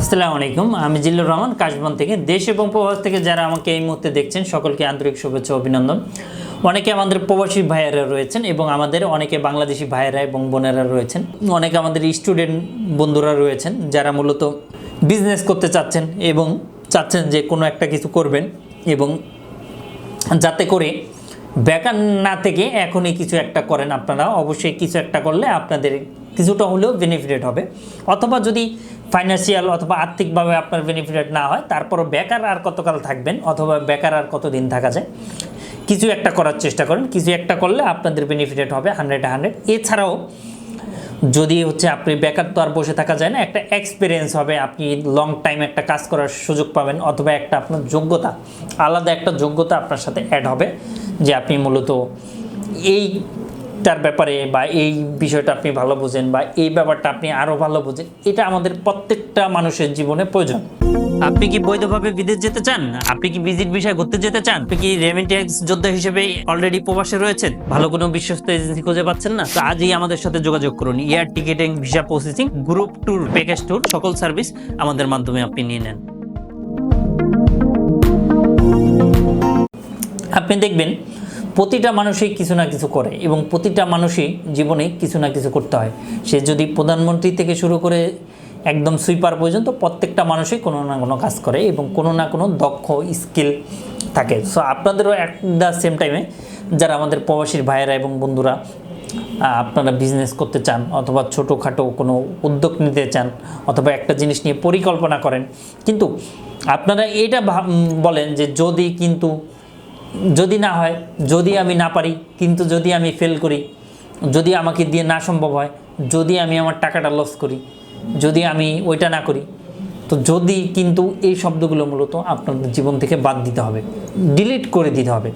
আসসালামু আলাইকুম, আমি জিল্লুর রহমান, কাশবন থেকে। দেশ এবং প্রবাস থেকে যারা আমাকে এই মুহূর্তে দেখছেন, সকলকে আন্তরিক শুভেচ্ছা অভিনন্দন। অনেকে আমাদের প্রবাসী ভাইয়েরা রয়েছেন এবং আমাদের অনেকে বাংলাদেশি ভাইয়েরা এবং বোনেরা রয়েছেন। অনেকে আমাদের স্টুডেন্ট বন্ধুরা রয়েছেন যারা মূলত বিজনেস করতে চাচ্ছেন এবং চাচ্ছেন যে কোনো একটা কিছু করবেন এবং যাতে করে বেকার না থেকে এখনই কিছু একটা করেন আপনারা। অবশ্যই কিছু একটা করলে আপনাদের কিছুটা হলেও বেনিফিটেড হবে। অথবা যদি ফাইন্যান্সিয়াল অথবা আর্থিকভাবে আপনার বেনিফিটেড না হয়, তারপরও বেকার আর কতকাল থাকবেন? অথবা বেকার আর কতদিন থাকা যায়? কিছু একটা করার চেষ্টা করেন। কিছু একটা করলে আপনাদের বেনিফিটেড হবে হান্ড্রেড হান্ড্রেড এছাড়াও যদি হচ্ছে আপনি বেকার তো আর বসে থাকা যায় না, একটা এক্সপিরিয়েন্স হবে। আপনি লং টাইম একটা কাজ করার সুযোগ পাবেন, অথবা একটা আপনার যোগ্যতা, আলাদা একটা যোগ্যতা আপনার সাথে অ্যাড হবে। যে আপনি মূলত এইটার ব্যাপারে বা এই বিষয়টা আপনি ভালো বোঝেন বা এই ব্যাপারটা আপনি আরও ভালো বোঝেন, এটা আমাদের প্রত্যেকটা মানুষের জীবনে প্রয়োজন। আপনি কি বৈধভাবে বিদেশ যেতে চান? আপনি কি ভিজিট বিষয় ঘুরতে যেতে চান? আপনি কি রেমিটেন্স যোদ্ধা হিসেবে অলরেডি প্রবাসে রয়েছেন? ভালো কোনো বিশ্বস্ত এজেন্সি খুঁজে পাচ্ছেন না? তো আজই আমাদের সাথে যোগাযোগ করুন। Air ticketing visa processing group tour package tour সকল সার্ভিস আমাদের মাধ্যমে আপনি নিয়ে নেন। আপনি দেখবেন প্রতিটা মানুষই কিছু না কিছু করে এবং প্রতিটা মানুষই জীবনে কিছু না কিছু করতে হয়। সে যদি প্রধানমন্ত্রী থেকে শুরু করে একদম সুইপার পর্যন্ত প্রত্যেকটা মানুষই কোনো না কোনো কাজ করে এবং কোনো না কোনো দক্ষ স্কিল থাকে। সো আপনাদেরও এক দ্য সেম টাইমে যারা আমাদের প্রবাসীর ভাইয়েরা এবং বন্ধুরা আপনারা বিজনেস করতে চান অথবা ছোটোখাটো কোনো উদ্যোগ নিতে চান অথবা একটা জিনিস নিয়ে পরিকল্পনা করেন, কিন্তু আপনারা এটা বলেন যে যদি কিন্তু যদি না হয়, যদি আমি না পারি, কিন্তু যদি আমি ফেল করি, যদি আমাকে দিয়ে না সম্ভব হয়, যদি আমি আমার টাকাটা লস করি, যদি আমি ওইটা না করি তো যদি কিন্তু এই শব্দগুলো মূলত আপনাদের জীবন থেকে বাদ দিতে হবে ডিলিট করে দিতে হবে,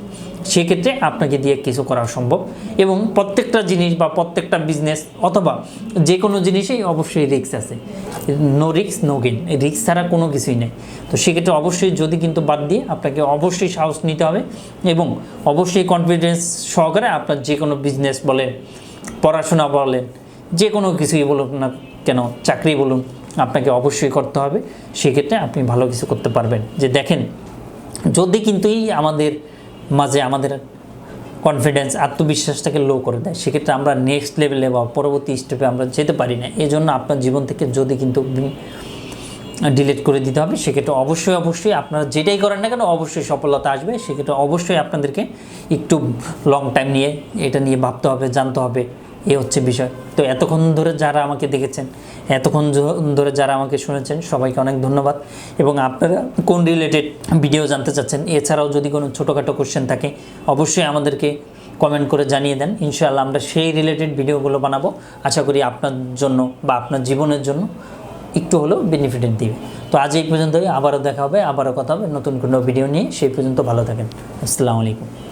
সেক্ষেত্রে আপনাকে দিয়ে কিছু করা সম্ভব এবং প্রত্যেকটা জিনিস বা প্রত্যেকটা বিজনেস অথবা যে কোনো জিনিসেই অবশ্যই রিস্ক আছে। No risk no gain risk ছাড়া কোনো কিছুই নেই। তো সেক্ষেত্রে অবশ্যই যদি কিন্তু বাদ দিয়ে আপনাকে অবশ্যই সাহস নিতে হবে এবং অবশ্যই কনফিডেন্স সহকারে আপনার যে কোনো বিজনেস বলেন, পড়াশোনা বলেন যে কোনো কিছুই বলুন না কেন, চাকরি বলুন আপনাকে অবশ্যই করতে হবে। সেক্ষেত্রে আপনি ভালো কিছু করতে পারবেন। যে দেখেন, যদি কিন্তু এই আমাদের মাঝে আমাদের কনফিডেন্স আত্মবিশ্বাসটাকে লো করে দেয়, সেক্ষেত্রে আমরা নেক্সট লেভেলে বা পরবর্তী স্টেপে আমরা যেতে পারি না। এই জন্য আপনার জীবন থেকে যদি কিন্তু ডিলিট করে দিতে হবে, সেক্ষেত্রে অবশ্যই অবশ্যই আপনারা যেটাই করেন না কেন, অবশ্যই সফলতা আসবে। সেক্ষেত্রে অবশ্যই আপনাদেরকে একটু লং টাইম নিয়ে এটা নিয়ে ভাবতে হবে, জানতে হবে। এ হচ্ছে বিষয়। তো এতক্ষণ ধরে যারা আমাকে দেখেছেন, এতক্ষণ ধরে যারা আমাকে শুনেছেন, সবাইকে অনেক ধন্যবাদ। এবং আপনারা কোন রিলেটেড ভিডিও জানতে চাচ্ছেন, এছাড়াও যদি কোনো ছোটোখাটো কোশ্চেন থাকে, অবশ্যই আমাদেরকে কমেন্ট করে জানিয়ে দেন। ইনশাআল্লাহ আমরা সেই রিলেটেড ভিডিওগুলো বানাবো। আশা করি আপনার জন্য বা আপনার জীবনের জন্য একটু হলেও বেনিফিটেড দিবে। তো আজ এই পর্যন্তই। আবারও দেখা হবে, আবারও কথা হবে। নতুন কোনো ভিডিও নিয়ে। সেই পর্যন্ত ভালো থাকেন। আসসালামু আলাইকুম।